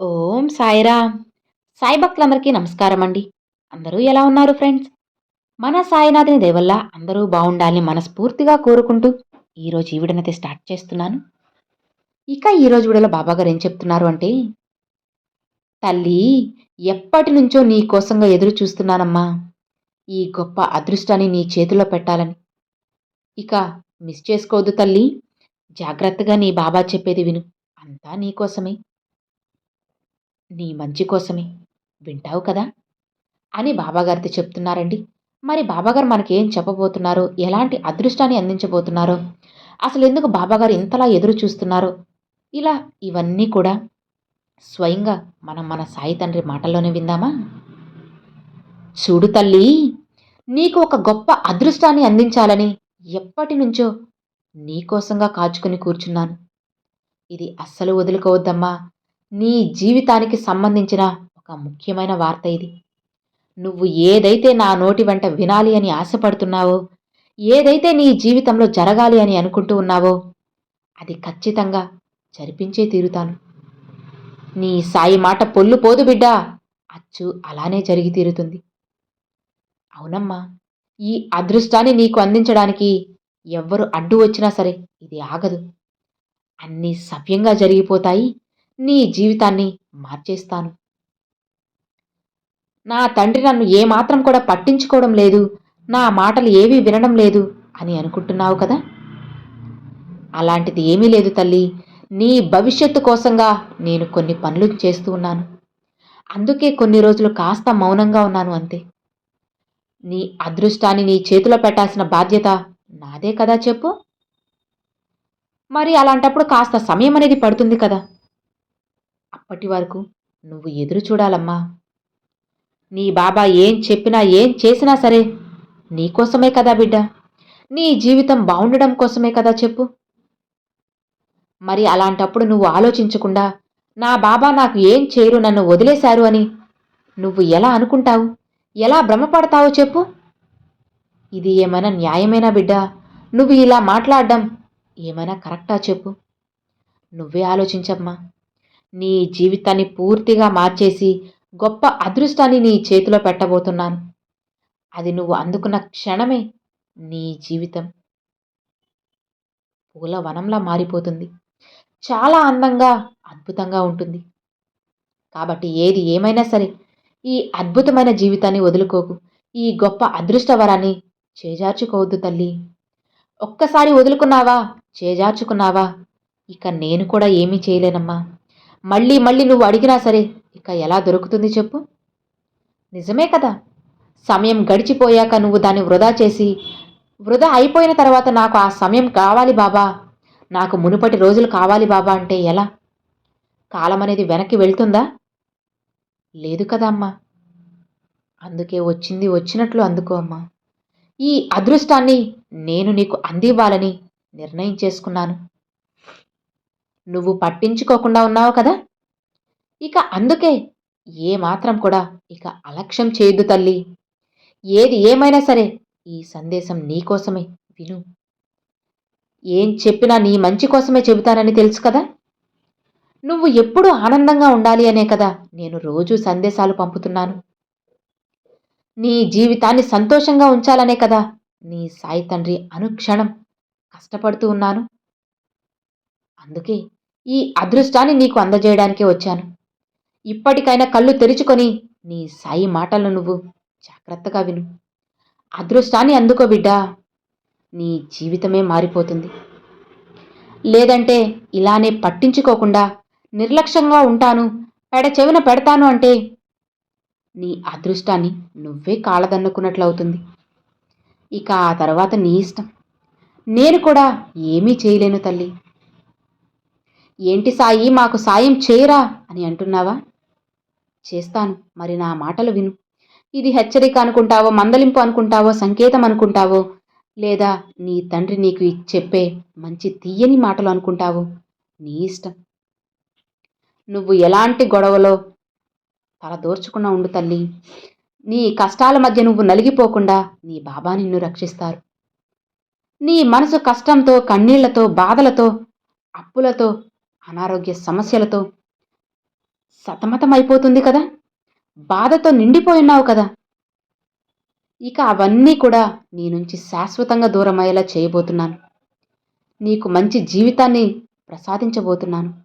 ఓం సాయిరామ్. సాయి భక్తులందరికీ నమస్కారం అండి అందరూ ఎలా ఉన్నారు ఫ్రెండ్స్? మన సాయినాథుని దేవల్ల అందరూ బాగుండాలని మనస్ఫూర్తిగా కోరుకుంటూ ఈరోజు ఈ వీడియోనైతే స్టార్ట్ చేస్తున్నాను. ఇక ఈరోజు వీడియోలో బాబాగారు ఏం చెప్తున్నారు అంటే తల్లి ఎప్పటి నుంచో నీ కోసంగా ఎదురు చూస్తున్నానమ్మా. ఈ గొప్ప అదృష్టాన్ని నీ చేతిలో పెట్టాలని. ఇక మిస్ చేసుకోవద్దు తల్లి. జాగ్రత్తగా నీ బాబా చెప్పేది విను. అంతా నీకోసమే నీ మంచి కోసమే. వింటావు కదా? అని బాబాగారితో చెప్తున్నారండి. మరి బాబాగారు మనకేం చెప్పబోతున్నారో ఎలాంటి అదృష్టాన్ని అందించబోతున్నారో అసలు ఎందుకు బాబాగారు ఇంతలా ఎదురు చూస్తున్నారో? ఇలా ఇవన్నీ కూడా స్వయంగా మనం మన సాయి తండ్రి మాటల్లోనే విందామా? చూడు తల్లి నీకు ఒక గొప్ప అదృష్టాన్ని అందించాలని ఎప్పటి నుంచో నీకోసంగా కాచుకుని కూర్చున్నాను. ఇది అస్సలు వదులుకోవద్దమ్మా. నీ జీవితానికి సంబంధించిన ఒక ముఖ్యమైన వార్త ఇది. నువ్వు ఏదైతే నా నోటి వెంట వినాలి అని ఆశపడుతున్నావో ఏదైతే నీ జీవితంలో జరగాలి అని అనుకుంటూ ఉన్నావో అది ఖచ్చితంగా జరిపించే తీరుతాను. నీ సాయి మాట పొల్లు పోదు బిడ్డా అచ్చు అలానే జరిగి తీరుతుంది. అవునమ్మా ఈ అదృష్టాన్ని నీకు అందించడానికి ఎవ్వరు అడ్డు వచ్చినా సరే ఇది ఆగదు. అన్నీ సవ్యంగా జరిగిపోతాయి నీ జీవితాన్ని మార్చేస్తాను. నా తండ్రి నన్ను ఏమాత్రం కూడా పట్టించుకోవడం లేదు. నా మాటలు ఏవీ వినడం లేదు అని అనుకుంటున్నావు కదా? అలాంటిది ఏమీ లేదు తల్లి. నీ భవిష్యత్తు కోసంగా నేను కొన్ని పనులు చేస్తూ ఉన్నాను. అందుకే కొన్ని రోజులు కాస్త మౌనంగా ఉన్నాను అంతే. నీ అదృష్టాన్ని నీ చేతిలో పెట్టాల్సిన బాధ్యత నాదే కదా చెప్పు? మరి అలాంటప్పుడు కాస్త సమయం అనేది పడుతుంది కదా? అప్పటి వరకు నువ్వు ఎదురు చూడాలమ్మా. నీ బాబా ఏం చెప్పినా ఏం చేసినా సరే నీకోసమే కదా బిడ్డ. నీ జీవితం బాగుండడం కోసమే కదా చెప్పు. మరి అలాంటప్పుడు నువ్వు ఆలోచించకుండా నా బాబా నాకు ఏం చేయరు నన్ను వదిలేశారు అని నువ్వు ఎలా అనుకుంటావు? ఎలా భ్రమపడతావో చెప్పు. ఇది ఏమైనా న్యాయమేనా బిడ్డ? నువ్వు ఇలా మాట్లాడడం ఏమైనా కరెక్టా చెప్పు. నువ్వే ఆలోచించమ్మా. నీ జీవితాన్ని పూర్తిగా మార్చేసి గొప్ప అదృష్టాన్ని నీ చేతిలో పెట్టబోతున్నాను. అది నువ్వు అందుకున్న క్షణమే నీ జీవితం పూల వనంలా మారిపోతుంది. చాలా అందంగా అద్భుతంగా ఉంటుంది. కాబట్టి ఏది ఏమైనా సరే ఈ అద్భుతమైన జీవితాన్ని వదులుకోకు. ఈ గొప్ప అదృష్టవరాన్ని చేజార్చుకోవద్దు తల్లి. ఒక్కసారి వదులుకున్నావా? చేజార్చుకున్నావా? ఇక నేను కూడా ఏమీ చేయలేనమ్మా. మళ్ళీ మళ్ళీ నువ్వు అడిగినా సరే ఇక ఎలా దొరుకుతుంది చెప్పు? నిజమే కదా. సమయం గడిచిపోయాక నువ్వు దాన్ని వృధా చేసి వృధా అయిపోయిన తర్వాత నాకు ఆ సమయం కావాలి బాబా. నాకు మునుపటి రోజులు కావాలి బాబా అంటే ఎలా? కాలం అనేది వెనక్కి వెళ్తుందా? లేదు కదా అమ్మా. అందుకే వచ్చింది వచ్చినట్లు అందుకో అమ్మా. ఈ అదృష్టాన్ని నేను నీకు అందివ్వాలని నిర్ణయం చేసుకున్నాను. నువ్వు పట్టించుకోకుండా ఉన్నావు కదా? ఇక అందుకే ఏమాత్రం కూడా ఇక అలక్ష్యం చేయదు తల్లి. ఏది ఏమైనా సరే ఈ సందేశం నీకోసమే విను. ఏం చెప్పినా నీ మంచి కోసమే చెబుతానని తెలుసు కదా? నువ్వు ఎప్పుడూ ఆనందంగా ఉండాలి అనే కదా నేను రోజూ సందేశాలు పంపుతున్నాను. నీ జీవితాన్ని సంతోషంగా ఉంచాలనే కదా నీ సాయి తండ్రి అనుక్షణం కష్టపడుతూ ఉన్నాను. అందుకే ఈ అదృష్టాన్ని నీకు అందజేయడానికే వచ్చాను. ఇప్పటికైనా కళ్ళు తెరుచుకొని నీ సాయి మాటలు నువ్వు జాగ్రత్తగా విను. అదృష్టాన్ని అందుకో బిడ్డా నీ జీవితమే మారిపోతుంది. లేదంటే ఇలానే పట్టించుకోకుండా నిర్లక్ష్యంగా ఉంటాను పెడచెవిన పెడతాను అంటే నీ అదృష్టాన్ని నువ్వే కాలదన్నుకున్నట్లవుతుంది. ఇక ఆ తర్వాత నీ ఇష్టం. నేను కూడా ఏమీ చేయలేను తల్లి. ఏంటి సాయి? మాకు సాయం చేయరా? అని అంటున్నావా? చేస్తాను. మరి నా మాటలు విను. ఇది హెచ్చరిక అనుకుంటావో మందలింపు అనుకుంటావో సంకేతం అనుకుంటావో? లేదా నీ తండ్రి నీకు చెప్పే మంచి తీయని మాటలు అనుకుంటావో? నీ ఇష్టం. నువ్వు ఎలాంటి గొడవలో తల దోర్చుకున్నా ఉండు తల్లి. నీ కష్టాల మధ్య నువ్వు నలిగిపోకుండా నీ బాబా నిన్ను రక్షిస్తారు. నీ మనసు కష్టంతో కన్నీళ్ళతో బాధలతో అప్పులతో అనారోగ్య సమస్యలతో. సతమతమైపోతుంది కదా? బాధతో నిండిపోయినావు కదా? ఇక అవన్నీ కూడా నీ నుంచి శాశ్వతంగా దూరమయ్యేలా చేయబోతున్నాను. నీకు మంచి జీవితాన్ని ప్రసాదించబోతున్నాను.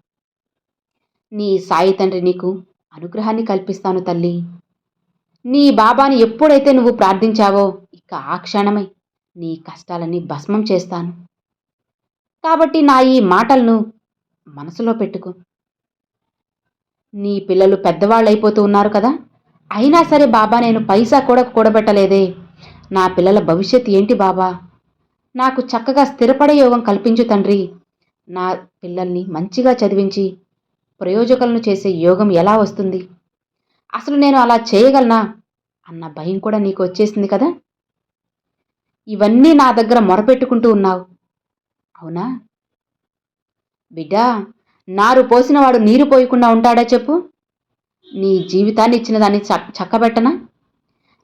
నీ సాయి తండ్రి నీకు అనుగ్రహాన్ని కల్పిస్తాను తల్లి. నీ బాబాని ఎప్పుడైతే నువ్వు ప్రార్థించావో ఇక ఆ క్షణమై నీ కష్టాలన్నీ భస్మం చేస్తాను. కాబట్టి నా ఈ మాటలను మనసులో పెట్టుకో. నీ పిల్లలు పెద్దవాళ్ళు అయిపోతూ ఉన్నారు కదా అయినా సరే బాబా నేను పైసా కూడా కూడబెట్టలేదే. నా పిల్లల భవిష్యత్ ఏంటి బాబా? నాకు చక్కగా స్థిరపడే యోగం కల్పించు తండ్రి. నా పిల్లల్ని మంచిగా చదివించి ప్రయోజకులను చేసే యోగం ఎలా వస్తుంది? అసలు నేను అలా చేయగలనా? అన్న భయం కూడా నీకు వచ్చేసింది కదా? ఇవన్నీ నా దగ్గర మొరపెట్టుకుంటూ ఉన్నావు. అవునా? బిడ్డా నారు పోసినవాడు నీరు పోయకుండా ఉంటాడా చెప్పు? నీ జీవితాన్ని ఇచ్చిన దాన్ని చక్కబెట్టనా?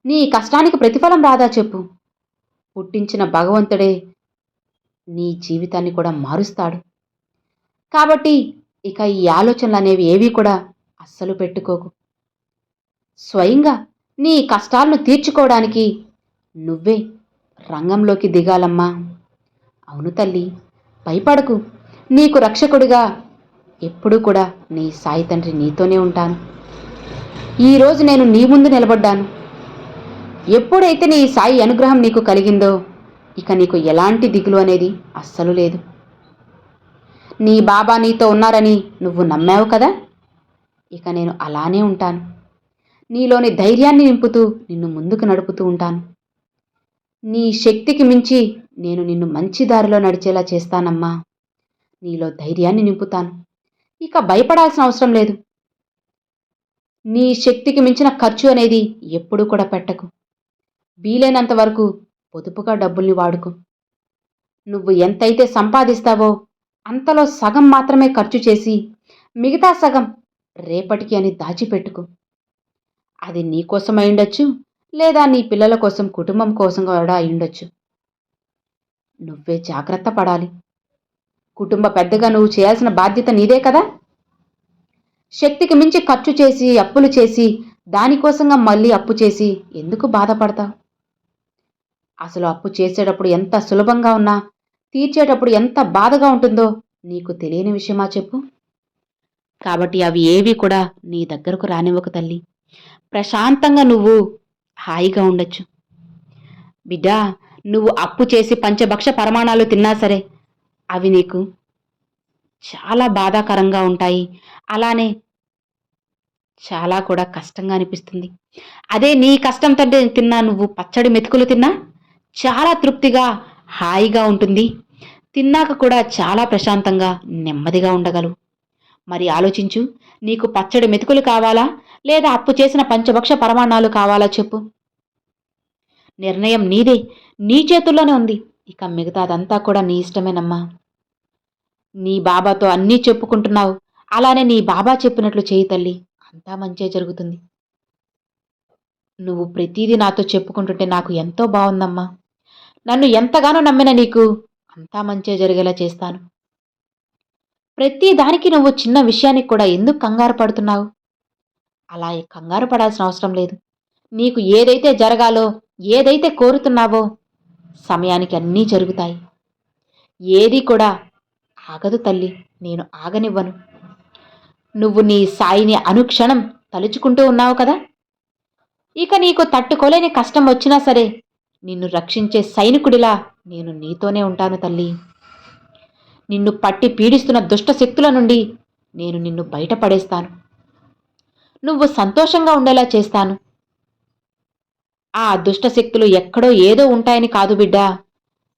నీ కష్టానికి ప్రతిఫలం రాదా చెప్పు? పుట్టించిన భగవంతుడే నీ జీవితాన్ని కూడా మారుస్తాడు. కాబట్టి ఇక ఈ ఆలోచనలు అనేవి ఏవి కూడా అస్సలు పెట్టుకోకు. స్వయంగా నీ కష్టాలను తీర్చుకోవడానికి నువ్వే రంగంలోకి దిగాలమ్మా. అవును తల్లి భయపడకు. నీకు రక్షకుడిగా. ఎప్పుడూ కూడా నీ సాయి తండ్రి నీతోనే ఉంటాను. ఈరోజు నేను నీ ముందు నిలబడ్డాను. ఎప్పుడైతే నీ సాయి అనుగ్రహం నీకు కలిగిందో ఇక నీకు ఎలాంటి దిగులు అనేది అస్సలు లేదు. నీ బాబా నీతో ఉన్నారని నువ్వు నమ్మావు కదా? ఇక నేను అలానే ఉంటాను. నీలోని ధైర్యాన్ని నింపుతూ నిన్ను ముందుకు నడుపుతూ ఉంటాను. నీ శక్తికి మించి నేను నిన్ను మంచి దారిలో నడిచేలా చేస్తానమ్మా. నీలో ధైర్యాన్ని నింపుతాను. ఇక భయపడాల్సిన అవసరం లేదు. నీ శక్తికి మించిన ఖర్చు అనేది ఎప్పుడూ కూడా పెట్టకు. వీలైనంత వరకు పొదుపుగా డబ్బుల్ని వాడుకో. నువ్వు ఎంతైతే సంపాదిస్తావో అంతలో సగం మాత్రమే ఖర్చు చేసి మిగతా సగం రేపటికి అని దాచిపెట్టుకో. అది నీ కోసం ఉండొచ్చు లేదా నీ పిల్లల కోసం కుటుంబం కోసం కూడా అయి ఉండొచ్చు. నువ్వే జాగ్రత్త పడాలి. కుటుంబ పెద్దగా నువ్వు చేయాల్సిన బాధ్యత నీదే కదా? శక్తికి మించి ఖర్చు చేసి అప్పులు చేసి దానికోసంగా మళ్ళీ అప్పు చేసి ఎందుకు బాధపడతావు? అసలు అప్పు చేసేటప్పుడు ఎంత సులభంగా ఉన్నా తీర్చేటప్పుడు ఎంత బాధగా ఉంటుందో నీకు తెలియని విషయమా చెప్పు? కాబట్టి అవి ఏవి కూడా నీ దగ్గరకు రానివ్వక తల్లి. ప్రశాంతంగా నువ్వు హాయిగా ఉండొచ్చు. బిడ్డా నువ్వు అప్పు చేసి పంచభక్ష పరమాణాలు తిన్నా సరే అవి నీకు చాలా బాధాకరంగా ఉంటాయి. అలానే చాలా కూడా కష్టంగా అనిపిస్తుంది. అదే నీ కష్టంతో తిన్నా నువ్వు పచ్చడి మెతుకులు తిన్నా చాలా తృప్తిగా హాయిగా ఉంటుంది. తిన్నాక కూడా చాలా ప్రశాంతంగా నెమ్మదిగా ఉండగలవు. మరి ఆలోచించు నీకు పచ్చడి మెతుకులు కావాలా? లేదా అప్పు చేసిన పంచభక్ష పరమాణాలు కావాలా చెప్పు. నిర్ణయం నీదే. నీ చేతుల్లోనే ఉంది. ఇక మిగతాదంతా కూడా నీ ఇష్టమేనమ్మా. నీ బాబాతో అన్నీ చెప్పుకుంటున్నావు. అలానే నీ బాబా చెప్పినట్లు చేయి తల్లి. అంతా మంచే జరుగుతుంది. నువ్వు ప్రతిదీ నాతో చెప్పుకుంటుంటే నాకు ఎంతో బాగుందమ్మా నన్ను ఎంతగానో నమ్మిన నీకు అంతా మంచే జరిగేలా చేస్తాను. ప్రతి దానికి నువ్వు చిన్న విషయానికి కూడా ఎందుకు కంగారు పడుతున్నావు? అలా కంగారు పడాల్సిన అవసరం లేదు. నీకు ఏదైతే జరగాలో ఏదైతే కోరుతున్నావో సమయానికి అన్నీ జరుగుతాయి. ఏది కూడా ఆగదు తల్లి నేను ఆగనివ్వను. నువ్వు నీ సాయిని అనుక్షణం తలుచుకుంటూ ఉన్నావు కదా? ఇక నీకు తట్టుకోలేని కష్టం వచ్చినా సరే నిన్ను రక్షించే సైనికుడిలా నేను నీతోనే ఉంటాను తల్లి. నిన్ను పట్టి పీడిస్తున్న దుష్ట శక్తుల నుండి నేను నిన్ను బయటపడేస్తాను. నువ్వు సంతోషంగా ఉండేలా చేస్తాను. ఆ దుష్ట శక్తులు ఎక్కడో ఏదో ఉంటాయని కాదు బిడ్డా.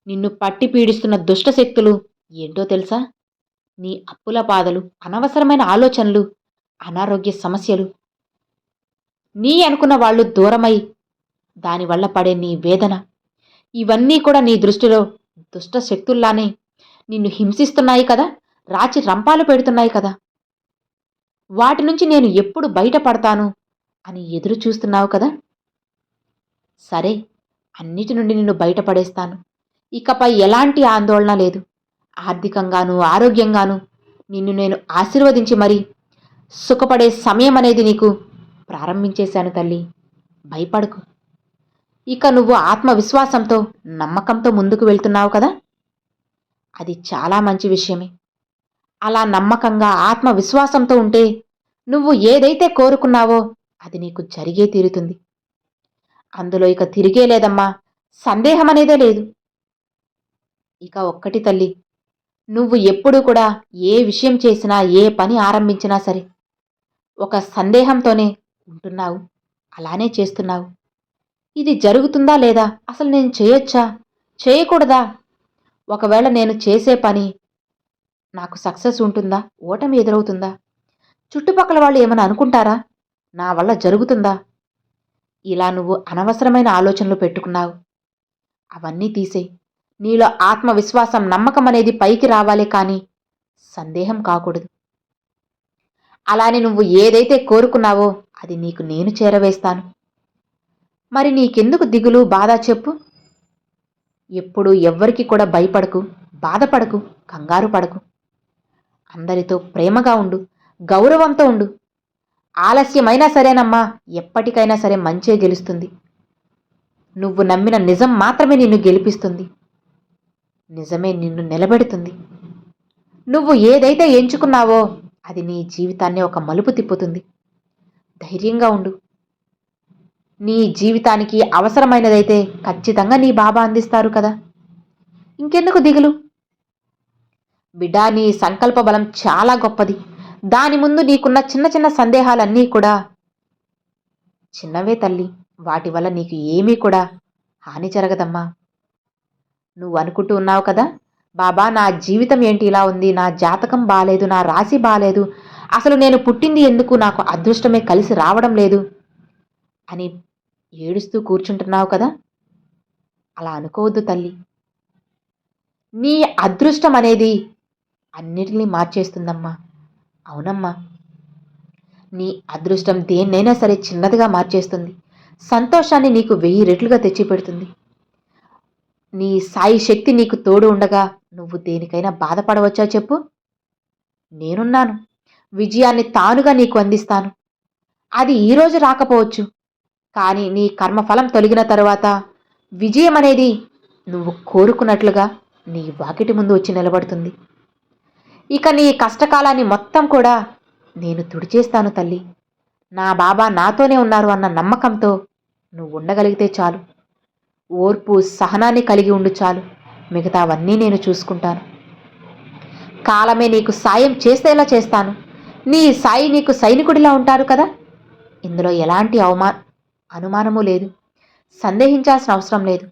నిన్ను పట్టి పీడిస్తున్న దుష్ట శక్తులు ఏంటో తెలుసా? నీ అప్పుల బాధలు అనవసరమైన ఆలోచనలు అనారోగ్య సమస్యలు. నీ అనుకున్న వాళ్ళు దూరమై దానివల్ల పడే నీ వేదన. ఇవన్నీ కూడా నీ దృష్టిలో దుష్ట శక్తుల్లానే. నిన్ను హింసిస్తున్నాయి కదా రాచి రంపాలు పెడుతున్నాయి కదా. వాటి నుంచి నేను ఎప్పుడు బయటపడతాను అని ఎదురు చూస్తున్నావు కదా? సరే అన్నిటి నుండి నిన్ను బయటపడేస్తాను. ఇకపై ఎలాంటి ఆందోళన లేదు. ఆర్థికంగాను ఆరోగ్యంగాను నిన్ను నేను ఆశీర్వదించి మరి సుఖపడే సమయం అనేది నీకు ప్రారంభించేశాను తల్లి. భయపడకు. ఇక నువ్వు ఆత్మవిశ్వాసంతో నమ్మకంతో ముందుకు వెళ్తున్నావు కదా? అది చాలా మంచి విషయమే. అలా నమ్మకంగా ఆత్మవిశ్వాసంతో ఉంటే నువ్వు ఏదైతే కోరుకున్నావో అది నీకు జరిగే తీరుతుంది. అందులో ఇక తిరిగే లేదమ్మా సందేహం అనేదే లేదు. ఇక ఒక్కటి తల్లి నువ్వు ఎప్పుడు కూడా ఏ విషయం చేసినా ఏ పని ఆరంభించినా సరే ఒక సందేహంతోనే ఉంటున్నావు. అలానే చేస్తున్నావు. ఇది జరుగుతుందా లేదా? అసలు నేను చేయొచ్చా? చేయకూడదా? ఒకవేళ నేను చేసే పని నాకు సక్సెస్ ఉంటుందా? ఓటమి ఎదురవుతుందా? చుట్టుపక్కల వాళ్ళు ఏమైనా అనుకుంటారా? నా వల్ల జరుగుతుందా? ఇలా నువ్వు అనవసరమైన ఆలోచనలు పెట్టుకున్నావు. అవన్నీ తీసేయి. నీలో ఆత్మవిశ్వాసం నమ్మకం అనేది పైకి రావాలే కానీ సందేహం కాకూడదు. అలానే నువ్వు ఏదైతే కోరుకున్నావో అది నీకు నేను చేరవేస్తాను. మరి నీకెందుకు దిగులు బాధ చెప్పు. ఎప్పుడు ఎవ్వరికి కూడా భయపడకు బాధపడకు కంగారు పడకు. అందరితో ప్రేమగా ఉండు గౌరవంతో ఉండు. ఆలస్యమైనా సరేనమ్మా ఎప్పటికైనా సరే మంచే గెలుస్తుంది. నువ్వు నమ్మిన నిజం మాత్రమే నిన్ను గెలిపిస్తుంది. నిజమే నిన్ను నిలబెడుతుంది. నువ్వు ఏదైతే ఎంచుకున్నావో అది నీ జీవితాన్ని ఒక మలుపు తిప్పుతుంది. ధైర్యంగా ఉండు. నీ జీవితానికి అవసరమైనదైతే ఖచ్చితంగా నీ బాబా అందిస్తారు కదా. ఇంకెందుకు దిగులు? బిడ్డా నీ సంకల్ప బలం చాలా గొప్పది. దాని ముందు నీకున్న చిన్న చిన్న సందేహాలన్నీ కూడా చిన్నవే తల్లి. వాటి వల్ల నీకు ఏమీ కూడా హాని జరగదమ్మా. నువ్వు అనుకుంటూ ఉన్నావు కదా? బాబా నా జీవితం ఏంటి ఇలా ఉంది? నా జాతకం బాలేదు నా రాశి బాలేదు. అసలు నేను పుట్టింది ఎందుకు? నాకు అదృష్టమే కలిసి రావడం లేదు. అని ఏడుస్తూ కూర్చుంటున్నావు కదా? అలా అనుకోవద్దు తల్లి. నీ అదృష్టం అనేది అన్నిటినీ మార్చేస్తుందమ్మా. అవునమ్మా. నీ అదృష్టం దేన్నైనా సరే చిన్నదిగా మార్చేస్తుంది. సంతోషాన్ని నీకు వెయ్యి రెట్లుగా తెచ్చిపెడుతుంది. నీ సాయి శక్తి నీకు తోడు ఉండగా నువ్వు దేనికైనా బాధపడవచ్చా చెప్పు? నేనున్నాను. విజయాన్ని తానుగా నీకు అందిస్తాను. అది ఈరోజు రాకపోవచ్చు. కానీ నీ కర్మఫలం తొలగిన తరువాత విజయం అనేది నువ్వు కోరుకున్నట్లుగా నీ వాకిటి ముందు వచ్చి నిలబడుతుంది. ఇక నీ కష్టకాలాన్ని మొత్తం కూడా నేను తుడిచేస్తాను తల్లి. నా బాబా నాతోనే ఉన్నారు అన్న నమ్మకంతో నువ్వు ఉండగలిగితే చాలు. ఓర్పు సహనాన్ని కలిగి ఉండు చాలు. మిగతావన్నీ నేను చూసుకుంటాను. కాలమే నీకు సాయం చేసేలా చేస్తాను. నీ సాయి నీకు సైనికుడిలా ఉంటారు కదా? ఇందులో ఎలాంటి అవమా అనుమానము లేదు. సందేహించాల్సిన అవసరం లేదు.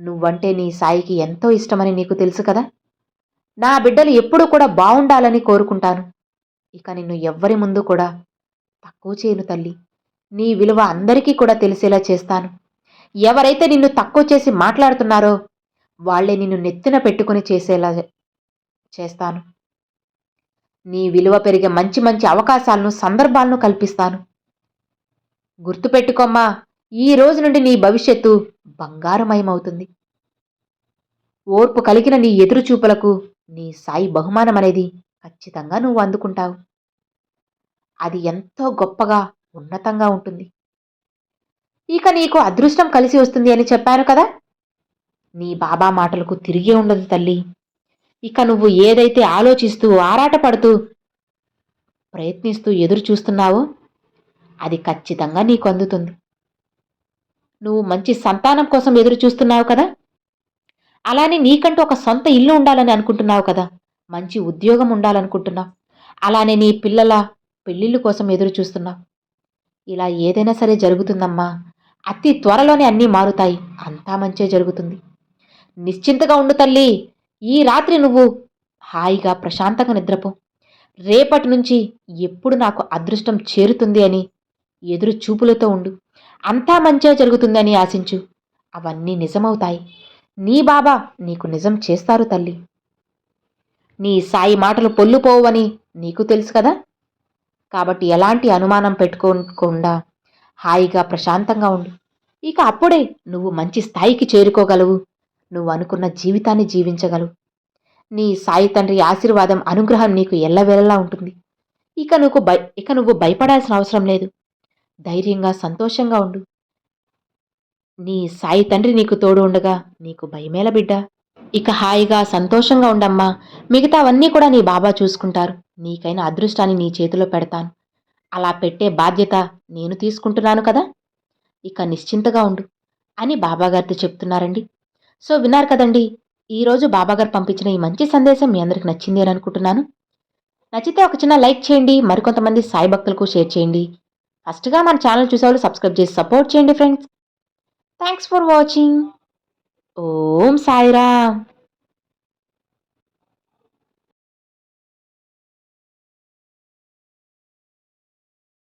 నువ్వంటే నీ సాయికి ఎంతో ఇష్టమని నీకు తెలుసు కదా? నా బిడ్డలు ఎప్పుడూ కూడా బాగుండాలని కోరుకుంటాను. ఇక నిన్ను ఎవ్వరి ముందు కూడా తక్కువ చేయను తల్లి. నీ విలువ అందరికీ కూడా తెలిసేలా చేస్తాను. ఎవరైతే నిన్ను తక్కువ చేసి మాట్లాడుతున్నారో వాళ్ళే నిన్ను నెత్తిన పెట్టుకుని చేసేలా చేస్తాను. నీ విలువ పెరిగే మంచి మంచి అవకాశాలను సందర్భాలను కల్పిస్తాను. గుర్తుపెట్టుకోమ్మా ఈ రోజు నుండి నీ భవిష్యత్తు బంగారమయమవుతుంది. ఓర్పు కలిగిన నీ ఎదురుచూపులకు నీ సాయి బహుమానం అనేది ఖచ్చితంగా నువ్వు అందుకుంటావు. అది ఎంతో గొప్పగా ఉన్నతంగా ఉంటుంది. ఇక నీకు అదృష్టం కలిసి వస్తుంది అని చెప్పాను కదా? నీ బాబా మాటలకు తిరిగే ఉండదు తల్లి. ఇక నువ్వు ఏదైతే ఆలోచిస్తూ ఆరాటపడుతూ ప్రయత్నిస్తూ ఎదురు చూస్తున్నావో అది ఖచ్చితంగా నీకు అందుతుంది. నువ్వు మంచి సంతానం కోసం ఎదురు చూస్తున్నావు కదా? అలానే నీకంటూ ఒక సొంత ఇల్లు ఉండాలని అనుకుంటున్నావు కదా? మంచి ఉద్యోగం ఉండాలనుకుంటున్నావు. అలానే నీ పిల్లల పెళ్ళిళ్ళు కోసం ఎదురు చూస్తున్నావు. ఇలా ఏదైనా సరే జరుగుతుందమ్మా. అతి త్వరలోనే అన్నీ మారుతాయి. అంతా మంచే జరుగుతుంది. నిశ్చింతగా ఉండు తల్లి. ఈ రాత్రి నువ్వు హాయిగా ప్రశాంతంగా నిద్రపో. రేపటి నుంచి ఎప్పుడు నాకు అదృష్టం చేరుతుంది అని ఎదురు చూపులతో ఉండు. అంతా మంచే జరుగుతుందని ఆశించు. అవన్నీ నిజమవుతాయి. నీ బాబా నీకు నిజం చేస్తారు తల్లి. నీ సాయి మాటలు పొల్లుపోవని నీకు తెలుసు కదా? కాబట్టి ఎలాంటి అనుమానం పెట్టుకోకుండా హాయిగా ప్రశాంతంగా ఉండు. ఇక అప్పుడే నువ్వు మంచి స్థాయికి చేరుకోగలవు. నువ్వు అనుకున్న జీవితాన్ని జీవించగలవు. నీ సాయి తండ్రి ఆశీర్వాదం అనుగ్రహం నీకు ఎల్లవేళలా ఉంటుంది. ఇక నువ్వు భయ ఇక నువ్వు భయపడాల్సిన అవసరం లేదు. ధైర్యంగా సంతోషంగా ఉండు. నీ సాయి తండ్రి నీకు తోడు ఉండగా నీకు భయమేల బిడ్డ. ఇక హాయిగా సంతోషంగా ఉండమ్మా. మిగతావన్నీ కూడా నీ బాబా చూసుకుంటారు. నీకైన అదృష్టాన్ని నీ చేతిలో పెడతాను. అలా పెట్టే బాధ్యత నేను తీసుకుంటున్నాను కదా. ఇక నిశ్చింతగా ఉండు అని బాబాగారితో చెప్తున్నారండి. సో విన్నారు కదండి ఈరోజు బాబాగారు పంపించిన ఈ మంచి సందేశం మీ అందరికి నచ్చింది అని అనుకుంటున్నాను. నచ్చితే ఒక చిన్న లైక్ చేయండి మరికొంతమంది సాయి భక్తులకు షేర్ చేయండి. ఫస్ట్గా మన ఛానల్ చూసేవాళ్ళు సబ్స్క్రైబ్ చేసి సపోర్ట్ చేయండి friends. Thanks for watching. Om Sairam.